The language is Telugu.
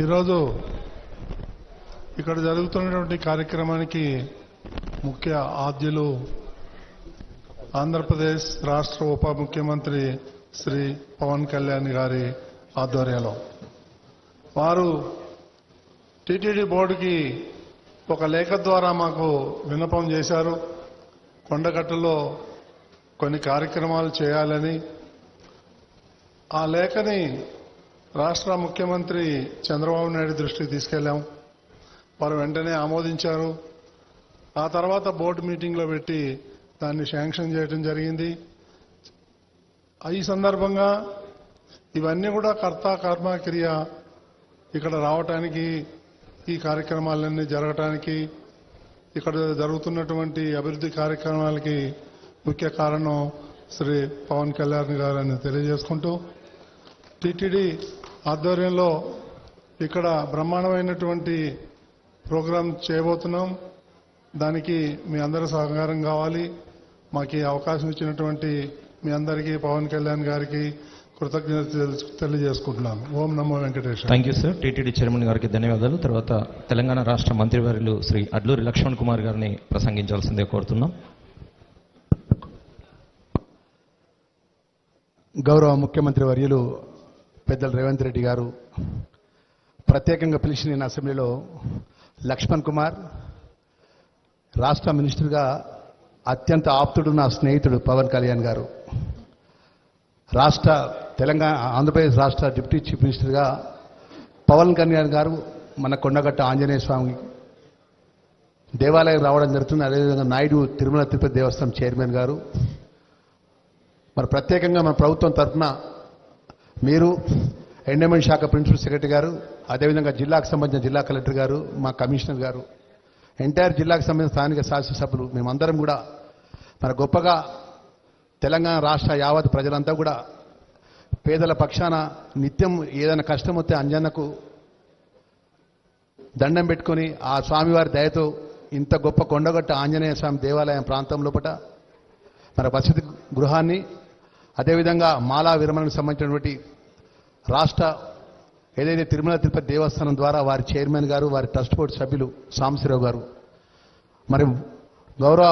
ఈరోజు ఇక్కడ జరుగుతున్నటువంటి కార్యక్రమానికి ముఖ్య ఆద్యులు ఆంధ్రప్రదేశ్ రాష్ట్ర ఉప ముఖ్యమంత్రి శ్రీ పవన్ కళ్యాణ్ గారి ఆధ్వర్యంలో. వారు టీటీడీ బోర్డుకి ఒక లేఖ ద్వారా మాకు విన్నపం చేశారు. కొండగట్టులో కొన్ని కార్యక్రమాలు చేయాలని. ఆ లేఖని రాష్ట్ర ముఖ్యమంత్రి చంద్రబాబు నాయుడు దృష్టికి తీసుకెళ్ళాం వారు వెంటనే ఆమోదించారు. ఆ తర్వాత బోర్డు మీటింగ్లో పెట్టి దాన్ని శాంక్షన్ చేయడం జరిగింది. ఈ సందర్భంగా ఇవన్నీ కూడా కర్త కర్మ క్రియ ఇక్కడ రావటానికి ఈ కార్యక్రమాలన్నీ జరగటానికి ఇక్కడ జరుగుతున్నటువంటి అభివృద్ధి కార్యక్రమాలకి ముఖ్య కారణం శ్రీ పవన్ కళ్యాణ్ గారని తెలియజేసుకుంటూ టిటిడి ఆధ్వర్యంలో ఇక్కడ బ్రహ్మాండమైనటువంటి ప్రోగ్రాం చేయబోతున్నాం. దానికి మీ అందరి సహకారం కావాలి. మాకు అవకాశం ఇచ్చినటువంటి మీ అందరికీ పవన్ కళ్యాణ్ గారికి కృతజ్ఞత తెలు- తెలియజేసుకుంటున్నాను ఓం నమో Venkateswara thank you sir TTD chairman గారికి ధన్యవాదాలు. తర్వాత తెలంగాణ రాష్ట్ర మంత్రివర్యులు శ్రీ అడ్లూరి లక్ష్మణ్ కుమార్ గారిని ప్రసంగించాల్సిందే కోరుతున్నాం. గౌరవ ముఖ్యమంత్రి వర్యులు పెద్దలు రేవంత్ రెడ్డి గారు ప్రత్యేకంగా పిలిచిన నేను అసెంబ్లీలో లక్ష్మణ్ కుమార్ రాష్ట్ర మినిస్టర్గా అత్యంత ఆప్తుడు నా స్నేహితుడు పవన్ కళ్యాణ్ గారు రాష్ట్ర తెలంగాణ ఆంధ్రప్రదేశ్ రాష్ట్ర డిప్యూటీ చీఫ్ మినిస్టర్గా పవన్ కళ్యాణ్ గారు మన కొండగట్ట ఆంజనేయ స్వామి దేవాలయం రావడం జరుగుతుంది. అదేవిధంగా నాయుడు తిరుమల తిరుపతి దేవస్థానం చైర్మన్ గారు. మరి ప్రత్యేకంగా మన ప్రభుత్వం తరఫున మీరు ఎండమెంట్ శాఖ ప్రిన్సిపల్ సెక్రటరీ గారు అదేవిధంగా జిల్లాకు సంబంధించిన జిల్లా కలెక్టర్ గారు మా కమిషనర్ గారు ఎంటైర్ జిల్లాకు సంబంధించిన స్థానిక శాసనసభ్యులు మేమందరం కూడా మన గొప్పగా తెలంగాణ రాష్ట్ర యావత్ ప్రజలంతా కూడా పేదల పక్షాన నిత్యం ఏదైనా కష్టం వస్తే అంజన్నకు దండం పెట్టుకొని ఆ స్వామివారి దయతో ఇంత గొప్ప కొండగట్ట ఆంజనేయ స్వామి దేవాలయం ప్రాంతం లోపల మన వసతి గృహాన్ని అదేవిధంగా మాలా విరమణకు సంబంధించినటువంటి రాష్ట్ర ఏదైతే తిరుమల తిరుపతి దేవస్థానం ద్వారా వారి చైర్మన్ గారు వారి ట్రస్ట్ బోర్డు సభ్యులు సాంబశివరావు గారు. మరి గౌరవ